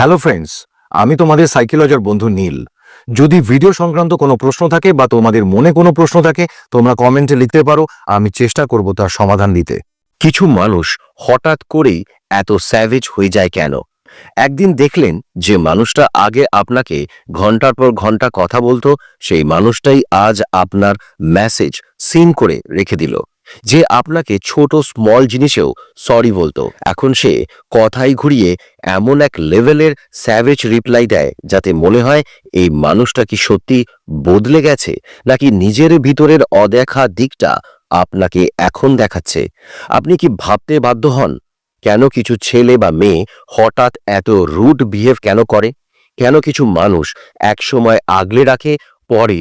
Hello friends, আমি তোমাদের সাইকোলজার বন্ধু নীল। যদি ভিডিও সংক্রান্ত কোনো প্রশ্ন থাকে বা তোমাদের মনে কোনো প্রশ্ন থাকে, তোমরা কমেন্টে লিখতে পারো, আমি চেষ্টা করব তার সমাধান দিতে। কিছু মানুষ হঠাৎ করেই এত স্যাভেজ হয়ে যায় কেন? একদিন দেখলেন যে মানুষটা আগে আপনাকে ঘণ্টার পর ঘণ্টা কথা বলতো, সেই মানুষটাই আজ আপনার মেসেজ সিন করে রেখে দিল। যে আপনাকে ছোট স্মল জিনিসেও সরি বলতো। এখন সে কথাই ঘুরিয়ে এমন এক লেভেলের স্যাভেজ রিপ্লাই দেয়, যাতে মনে হয় এই মানুষটা কি সত্যি বদলে গেছে, নাকি নিজের ভিতরের অদেখা দিকটা আপনাকে এখন দেখাচ্ছে। আপনি কি ভাবতে বাধ্য হন? কেন কিছু ছেলে বা মেয়ে হঠাৎ এত রুড বিহেভ কেন করে? কেন কিছু মানুষ একসময় আগলে রাখে, পরে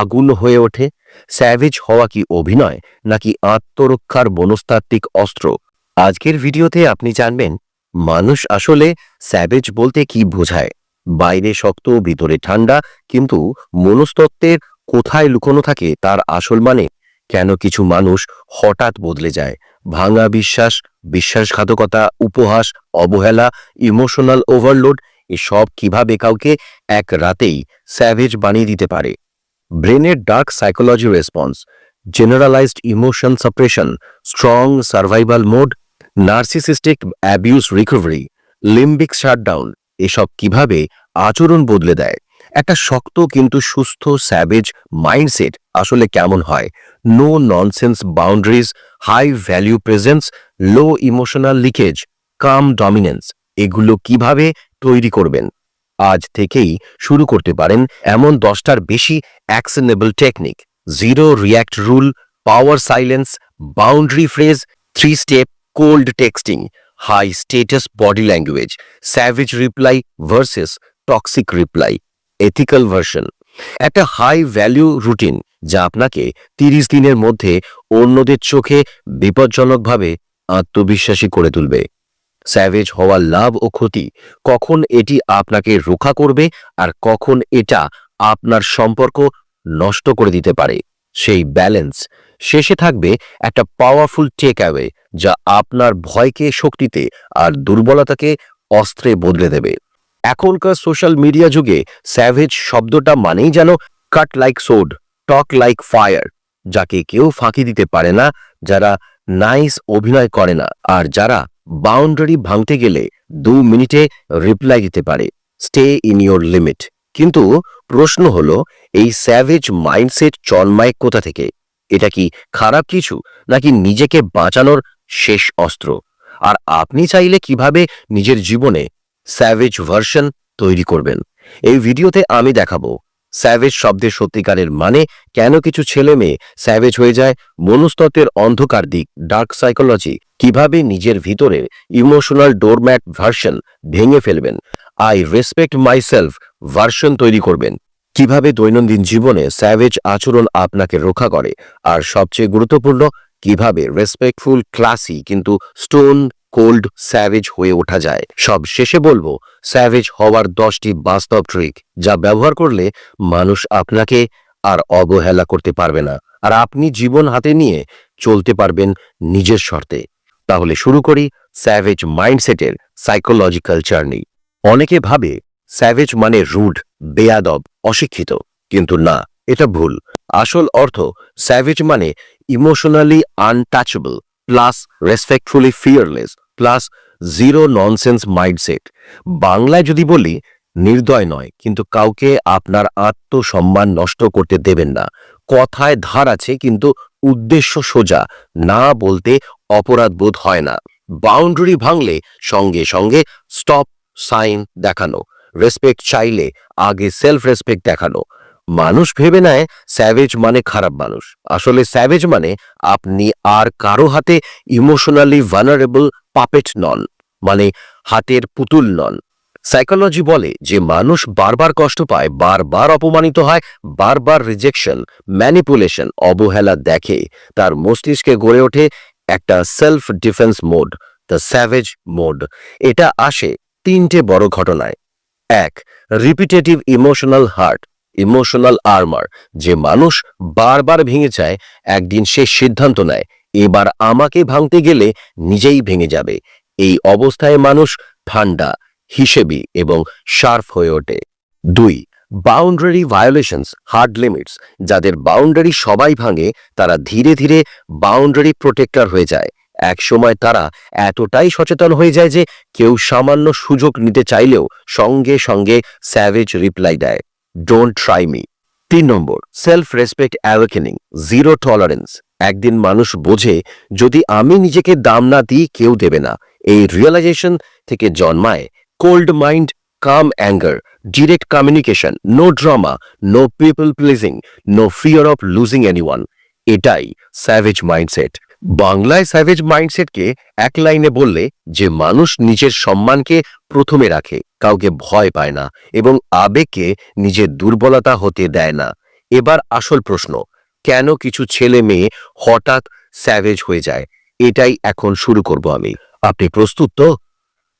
আগুন হয়ে ওঠে? স্যাভেজ হওয়া কি অভিনয় নাকি আত্মরক্ষার মনস্তাত্ত্বিক অস্ত্র? আজকের ভিডিওতে আপনি জানবেন, মানুষ আসলে স্যাভেজ বলতে কি বোঝায়? বাইরে শক্ত, ভিতরে ঠান্ডা, কিন্তু মনস্তত্ত্বের কোথায় লুকোনো থাকে তার আসল মানে? কেন কিছু মানুষ হঠাৎ বদলে যায়? ভাঙা বিশ্বাস, বিশ্বাসঘাতকতা, উপহাস, অবহেলা, ইমোশনাল ওভারলোড, এসব কীভাবে কাউকে এক রাতেই স্যাভেজ বানিয়ে দিতে পারে? ব্রেনের dark psychology response, generalized emotion suppression, strong survival mode, narcissistic abuse recovery, limbic shutdown, এসব কীভাবে আচরণ বদলে দেয়? একটা শক্ত কিন্তু সুস্থ স্যাভেজ মাইন্ডসেট আসলে কেমন হয়? No nonsense boundaries, high value presence, low emotional leakage, calm dominance, এগুলো কীভাবে তৈরি করবেন? আজ থেকেই শুরু করতে পারেন এমন দশটার বেশি actionable technique zero react rule power silence boundary phrase three step cold texting high status body language savage reply versus toxic reply ethical version একটা হাই ভ্যালু রুটিন যা আপনাকে তিরিশ দিনের মধ্যে অন্যদের চোখে বিপজ্জনকভাবে আত্মবিশ্বাসী করে তুলবে। স্যাভেজ হওয়ার লাভ ও ক্ষতি, কখন এটি আপনাকে রক্ষা করবে আর কখন এটা আপনার সম্পর্ক নষ্ট করে দিতে পারে। সেই ব্যালেন্স শেষে থাকবে একটা পাওয়ারফুল টেক অ্যাওয়ে যা আপনার ভয়কে শক্তিতে আর দুর্বলতাকে অস্ত্রে বদলে দেবে। এখনকার সোশ্যাল মিডিয়া যুগে স্যাভেজ শব্দটা মানেই যেন cut like sword talk like fire যাকে কেউ ফাঁকি দিতে পারে না, যারা নাইস অভিনয় করে না, আর যারা বাউন্ডারি ভাঙতে গেলে দু মিনিটে রিপ্লাই দিতে পারে। স্টে ইন ইয়োর লিমিট কিন্তু প্রশ্ন হলো, এই স্যাভেজ মাইন্ডসেট জন্মায় কোথা থেকে? এটা কি খারাপ কিছু, নাকি নিজেকে বাঁচানোর শেষ অস্ত্র? আর আপনি চাইলে কীভাবে নিজের জীবনে স্যাভেজ ভার্সন তৈরি করবেন? এই ভিডিওতে আমি দেখাবো স্যাভেজ শব্দের সত্যিকারের মানে কেন কিছু ছেলে মেয়ে স্যাভেজ হয়ে যায় মনস্তত্ত্বের অন্ধকার দিক ডার্ক সাইকোলজি কীভাবে নিজের ভিতরে ইমোশনাল ডোরম্যাট ভার্সন ভেঙে ফেলবেন। আই রেসপেক্ট মাইসেলফ ভার্সন তৈরি করবেন। কীভাবে দৈনন্দিন জীবনে স্যাভেজ আচরণ আপনাকে রক্ষা করে। আর সবচেয়ে গুরুত্বপূর্ণ, কীভাবে রেসপেক্টফুল ক্লাসি কিন্তু স্টোন কোল্ড স্যাভেজ হয়ে ওঠা যায়। সব শেষে বলব স্যাভেজ হওয়ার দশটি বাস্তব ট্রিক যা ব্যবহার করলে মানুষ আপনাকে আর অবহেলা করতে পারবে না। আর আপনি জীবন হাতে নিয়ে চলতে পারবেন নিজের শর্তে। তাহলে শুরু করি স্যাভেজ মাইন্ডসেটের সাইকোলজিক্যাল জার্নি অনেকে ভাবে স্যাভেজ মানে রুড, বেয়াদব, অশিক্ষিত। কিন্তু না, এটা ভুল। আসল অর্থ স্যাভেজ মানে emotionally untouchable plus respectfully fearless plus zero nonsense mindset. বাংলায় যদি বলি, নির্দয় নয়, কিন্তু কাউকে আপনার আত্মসম্মান নষ্ট করতে দেবেন না। কথায় ধার আছে, কিন্তু উদ্দেশ্য সোজা, না বলতে অপরাধ বোধ হয় না। বাউন্ডারি ভাঙলে সঙ্গে সঙ্গে স্টপ সাইন দেখানো, রেসপেক্ট চাইলে আগে সেলফ রেসপেক্ট দেখানো। মানুষ ভেবে নেয়, স্যাভেজ মানে খারাপ মানুষ। আসলে স্যাভেজ মানে আপনি আর কারও হাতে ইমোশনালি ভানারেবল পাপেট নন মানে হাতের পুতুল নন। সাইকোলজি বলে যে মানুষ বারবার কষ্ট পায়, বারবার অপমানিত হয়, বারবার রিজেকশন ম্যানিপুলেশন অবহেলা দেখে। তার মস্তিষ্কে গড়ে ওঠে একটা self defence mode the savage mode এটা আসে তিনটে বড় ঘটনায়। এক repetitive emotional hurt emotional armour যে মানুষ বারবার ভেঙে যায়, একদিন সে সিদ্ধান্ত নেয় এবার আমাকে ভাঙতে গেলে নিজেই ভেঙে যাবে। এই অবস্থায় মানুষ ঠান্ডা হিসেবি এবং শার্প হয়ে ওঠে। দুই বাউন্ডারি ভায়োলেশনস হার্ড লিমিটস যাদের বাউন্ডারি সবাই ভাঙে, তারা ধীরে ধীরে বাউন্ডারি প্রোটেক্টর হয়ে যায়। এক সময় তারা এতটাই সচেতন হয়ে যায় যে কেউ সামান্য সুযোগ নিতে চাইলেও সঙ্গে সঙ্গে স্যাভেজ রিপ্লাই দেয়। ডোন্ট ট্রাই মি তিন নম্বর self respect awakening zero tolerance একদিন মানুষ বোঝে, যদি আমি নিজেকে দাম না দিই, কেউ দেবে না। এই রিয়েলাইজেশন থেকে জন্মায় cold mind calm anger direct communication no drama no people pleasing no fear of losing anyone এটাই স্যাভেজ মাইন্ডসেট বাংলায় স্যাভেজ মাইন্ডসেটকে এক লাইনে বললে যে মানুষ নিজের সম্মানকে প্রথমে রাখে, কাউকে ভয় পায় না এবং আবেগকে নিজের দুর্বলতা হতে দেয় না। এবার আসল প্রশ্ন কেন কিছু ছেলে মেয়ে হঠাৎ স্যাভেজ হয়ে যায়? এটাই এখন শুরু করব আমি। আপনি প্রস্তুত তো?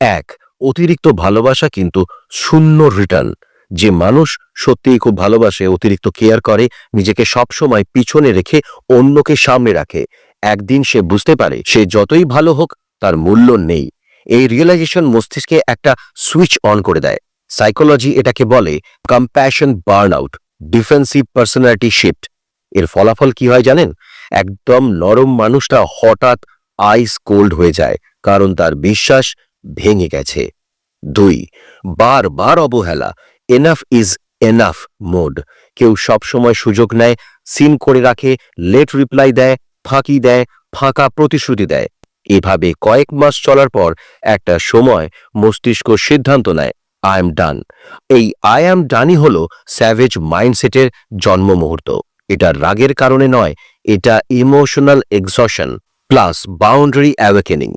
এক, অতিরিক্ত ভালোবাসা কিন্তু শূন্য রিটার্ন যে মানুষ সত্যিই খুব ভালোবাসে, অতিরিক্ত কেয়ার করে, নিজেকে সবসময় পিছনে রেখে অন্যকে সামনে রাখে। একদিন সে বুঝতে পারে, সে যতই ভালো হোক, তার মূল্য নেই। এই রিয়েলাইজেশন মস্তিষ্কে একটা সুইচ অন করে দেয়। সাইকোলজি এটাকে বলে compassion burn out defensive personality shift এর ফলাফল কি হয় জানেন? একদম নরম মানুষটা হঠাৎ আইস কোল্ড হয়ে যায়, কারণ তার বিশ্বাস ভেঙে গেছে। দুই বার বার অবহেলা। এনাফ ইজ এনাফ মোড কেউ সবসময় সুযোগ নেয়, সিন করে রাখে লেট রিপ্লাই দেয়, ফাঁকি দেয়, ফাঁকা প্রতিশ্রুতি দেয়। এভাবে কয়েক মাস চলার পর একটা সময় মস্তিষ্ক সিদ্ধান্ত নেয় আই এম ডান এই আই এম ডানই হল স্যাভেজ মাইন্ডসেটের জন্ম মুহূর্ত এটা রাগের কারণে নয়, এটা emotional exhaustion plus boundary awakening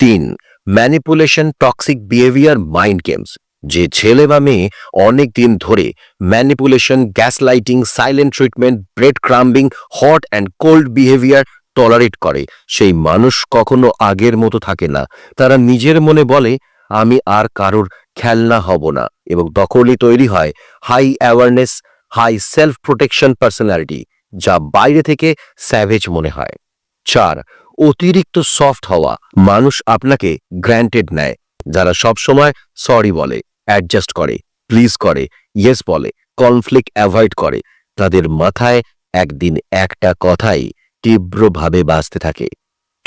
তিন manipulation toxic behaviour mind games যে ছেলে বা মেয়ে অনেক দিন ধরে manipulation gaslighting silent treatment breadcrumbing hot and cold behaviour tolerate করে। সেই মানুষ কখনো আগের মতো থাকে না। তারা নিজের মনে বলে, আমি আর কারোর খেলনা হব না। এবং তখনই তৈরি হয় high awareness high self protection personality, যা বাইরে থেকে স্যাভেজ মনে হয়। চার, অতিরিক্ত সফট হওয়া। মানুষ আপনাকে গ্র্যান্টেড নেয়, যারা সবসময় সরি বলে, অ্যাডজাস্ট করে, প্লিজ করে, ইয়েস বলে, কনফ্লিক্ট অ্যাভয়েড করে। তাদের মাথায় একদিন একটা কথাই তীব্রভাবে বাঁচতে থাকে।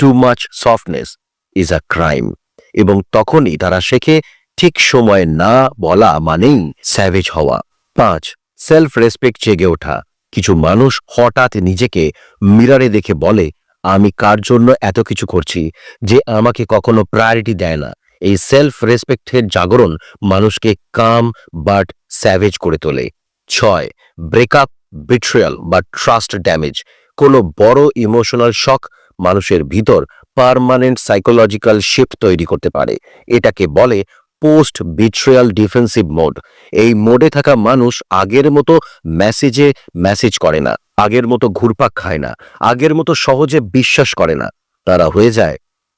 Too much softness is a crime এবং তখনই তারা শেখে, ঠিক সময়ে না বলা মানেই স্যাভেজ হওয়া। পাঁচ সেলফ রেসপেক্ট জেগে ওঠা। কিছু মানুষ হঠাৎ নিজেকে মিরারে দেখে বলে, আমি কার জন্য এত কিছু করছি যে আমাকে কখনো প্রায়োরিটি দেয় না? এই সেলফ রেসপেক্টের জাগরণ মানুষকে কাম বাট স্যাভেজ করে তোলে। ছয় ব্রেকআপ বিট্রিয়াল বা ট্রাস্ট ড্যামেজ কোনো বড় ইমোশনাল শখ মানুষের ভিতর পার্মানেন্ট সাইকোলজিক্যাল শিফট তৈরি করতে পারে। এটাকে বলে পোস্ট বিট্রিয়াল ডিফেন্সিভ মোড এই মোডে থাকা মানুষ আগের মতো মেসেজে মেসেজ করে না, আগের মতো ঘুরপাক খায় না, আগের মতো সহজে বিশ্বাস করে না। তারা হয়ে যায়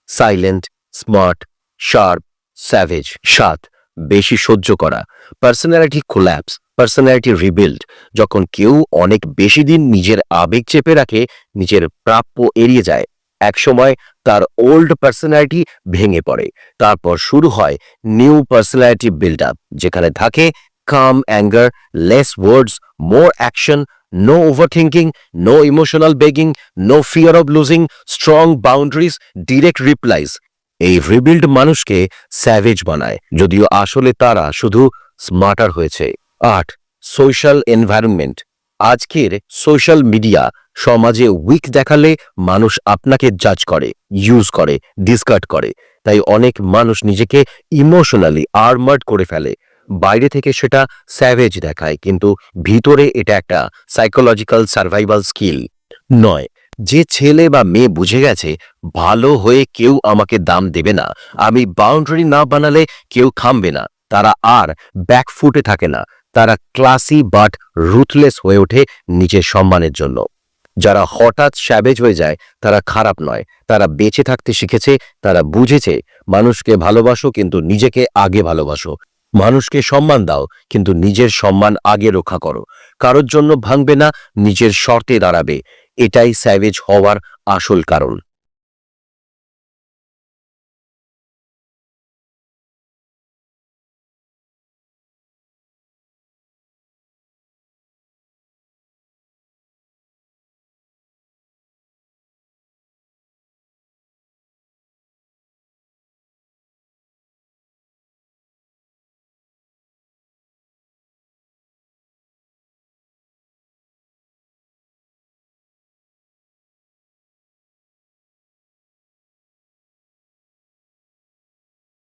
সাইলেন্ট স্মার্ট শার্প স্যাভেজ সাত, বেশি সহ্য করা পার্সোনালিটি কোল্যাপস পার্সোনালিটি রিবিল্ড যখন কেউ অনেক বেশি দিন নিজের আবেগ চেপে রাখে, নিজের প্রাপ্য এড়িয়ে যায়। একসময় তার ওল্ড পার্সোনালিটি ভেঙে পড়ে। তারপর শুরু হয় নিউ পার্সোনালিটি বিল্ড আপ, যেখানে থাকে calm, anger, less words, more action, no overthinking no emotional begging, no fear of losing, strong boundaries, direct replies. এই রিবিল্ড মানুষকে স্যাভেজ বানায়, যদিও আসলে তারা শুধু স্মার্টার হয়েছে। আট, সোশ্যাল এনভায়রনমেন্ট। আজকের সোশ্যাল মিডিয়া সমাজে উইক দেখালে মানুষ আপনাকে জাজ করে ইউজ করে ডিসকার্ড করে। তাই অনেক মানুষ নিজেকে ইমোশনালি আর্মার্ড করে ফেলে। বাইরে থেকে সেটা স্যাভেজ দেখায়, কিন্তু ভিতরে এটা একটা সাইকোলজিক্যাল সার্ভাইভাল স্কিল নয়। যে ছেলে বা মেয়ে বুঝে গেছে, ভালো হয়ে কেউ আমাকে দাম দেবে না, আমি বাউন্ডারি না বানালে কেউ থামবে না, তারা আর ব্যাকফুটে থাকে না, তারা ক্লাসি বাট রুথলেস হয়ে ওঠে নিজের সম্মানের জন্য। যারা হঠাৎ স্যাবেজ হয়ে যায়, তারা খারাপ নয়। তারা বেঁচে থাকতে শিখেছে, তারা বুঝেছে, মানুষকে ভালোবাসো কিন্তু নিজেকে আগে ভালোবাসো। মানুষকে সম্মান দাও, কিন্তু নিজের সম্মান আগে রক্ষা করো। কারোর জন্য ভাঙবে না, নিজের শর্তে দাঁড়াবে। এটাই স্যাভেজ হওয়ার আসল কারণ।